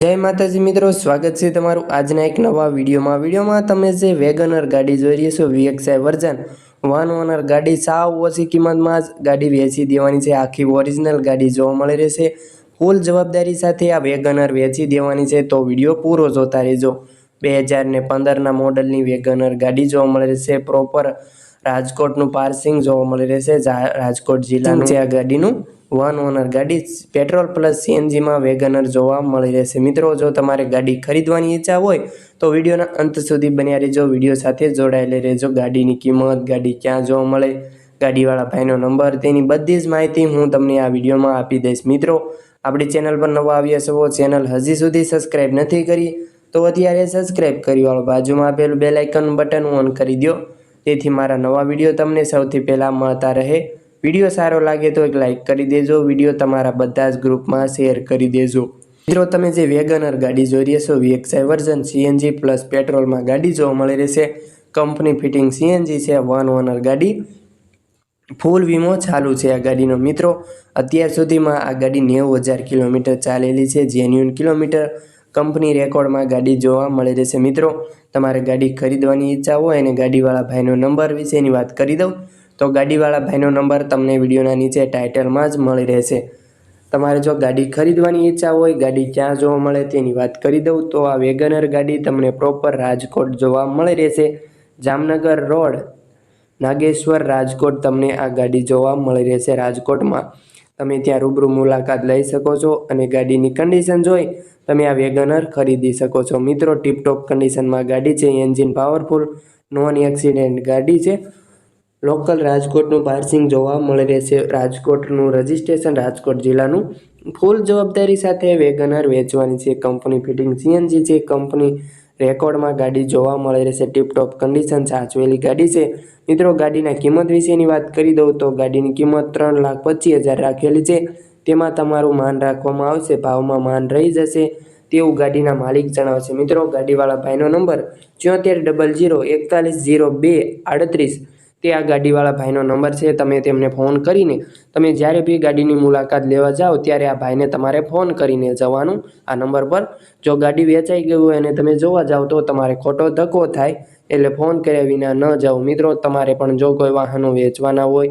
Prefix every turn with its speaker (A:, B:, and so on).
A: જય માતાજી મિત્રો, સ્વાગત છે તમારું આજના એક નવા વિડીયોમાં. વિડીયોમાં તમે જે વેગનર ગાડી જોઈ રહી છો વીએક્સઆઈ વર્ઝન વન ઓનર ગાડી, સાવ ઓછી કિંમતમાં જ ગાડી વેચી દેવાની છે. આખી ઓરિજિનલ ગાડી જોવા મળી રહેશે ફૂલ જવાબદારી સાથે આ વેગનર વેચી દેવાની છે. તો વીડિયો પૂરો જોતા રહેજો. બે હજાર ને પંદરના મોડલની વેગનર ગાડી જોવા મળી રહેશે પ્રોપર રાજકોટનું પાર્સિંગ જોવા મળી રહેશે. રાજકોટ જિલ્લાનું આ ગાડીનું વન ઓનર ગાડી, પેટ્રોલ પ્લસ સીએનજીમાં વેગનર જોવા મળી રહેશે. મિત્રો, જો તમારે ગાડી ખરીદવાની ઈચ્છા હોય, તો વિડીયોના અંત સુધી બન્યા રહેજો. વીડિયો સાથે જોડાયેલી રહેજો. ગાડીની કિંમત, ગાડી ક્યાં જોવા મળે, ગાડીવાળા ભાઈનો નંબર, તેની બધી જ માહિતી હું તમને આ વિડીયોમાં આપી દઈશ. મિત્રો, આપણી ચેનલ પર નવા આવ્યા છો, ચેનલ હજી સુધી સબસ્ક્રાઈબ નથી કરી, તો અત્યારે સબસ્ક્રાઈબ કરી વાળો. બાજુમાં આપેલું બેલાઇકન બટન ઓન કરી દો તેથી મારા નવા વીડિયો તમને સૌથી પહેલાં મળતા રહે. વીડિયો સારો લાગે તો એક લાઇક કરી દેજો. વીડિયો તમારા બધા જ ગ્રુપમાં શેર કરી દેજો. મિત્રો, તમે જે વેગનર ગાડી જોઈ રહ્યા છો વીએક્સઆઈ વર્ઝન સીએનજી પ્લસ પેટ્રોલમાં ગાડી જોવા મળી રહેશે. કંપની ફિટિંગ સીએનજી છે વન ઓનર ગાડી. ફૂલ વીમો ચાલુ છે આ ગાડીનો. મિત્રો, અત્યાર સુધીમાં આ ગાડી નેવું હજાર કિલોમીટર ચાલેલી છે જેન્યુન કિલોમીટર. કંપની રેકોર્ડમાં ગાડી જોવા મળી રહેશે. મિત્રો, તમારે ગાડી ખરીદવાની ઈચ્છા હોય અને ગાડીવાળા ભાઈનો નંબર વિશેની વાત કરી દઉં, તો ગાડીવાળા ભાઈનો નંબર તમને વિડીયોના નીચે ટાઇટલમાં જ મળી રહેશે. તમારે જો ગાડી ખરીદવાની ઈચ્છા હોય, ગાડી ક્યાં જોવા મળે તેની વાત કરી દઉં, તો આ વેગનર ગાડી તમને પ્રોપર રાજકોટ જોવા મળી રહેશે. જામનગર રોડ, નાગેશ્વર રાજકોટ તમને આ ગાડી જોવા મળી રહેશે રાજકોટમાં. તમે ત્યાં રૂબરૂ મુલાકાત લઈ શકો છો અને ગાડીની કન્ડિશન જોઈ તમે આ વેગનર ખરીદી શકો છો. મિત્રો, ટીપટોપ કન્ડિશનમાં ગાડી છે એન્જિન પાવરફુલ નોન એક્સિડેન્ટ ગાડી છે. લોકલ રાજકોટનું પાર્સિંગ જોવા મળી રહેશે. રાજકોટનું રજિસ્ટ્રેશન રાજકોટ જિલ્લાનું ફૂલ જવાબદારી સાથે વેગનર વેચવાની છે. કંપની ફિટિંગ સીએનજી છે. કંપની રેકોર્ડમાં ગાડી જોવા મળી રહેશે. ટીપટોપ કન્ડિશન સાચવેલી ગાડી છે. મિત્રો, ગાડીના કિંમત વિશેની વાત કરી દઉં તો ગાડીની કિંમત ત્રણ લાખ પચીસ હજાર રાખેલી છે. તેમાં તમારું માન રાખવામાં આવશે, ભાવમાં માન રહી જશે, તેવું ગાડીના માલિક જણાવશે. મિત્રો, ગાડીવાળા ભાઈનો નંબર ચોતેર ડબલ જીરો એકતાલીસ જીરો બે આડત્રીસ. તે આ ગાડીવાળા ભાઈનો નંબર છે, તમે તેમને ફોન કરીને, તમે જ્યારે બી ગાડીની મુલાકાત લેવા જાઓ, ત્યારે આ ભાઈને તમારે ફોન કરીને જવાનું આ નંબર પર. જો ગાડી વેચાઈ ગઈ હોય અને તમે જોવા જાઓ તો તમારે ખોટો ધક્કો થાય, એટલે ફોન કર્યા વિના ન જાઓ. મિત્રો, તમારે પણ જો કોઈ વાહનો વેચવાના હોય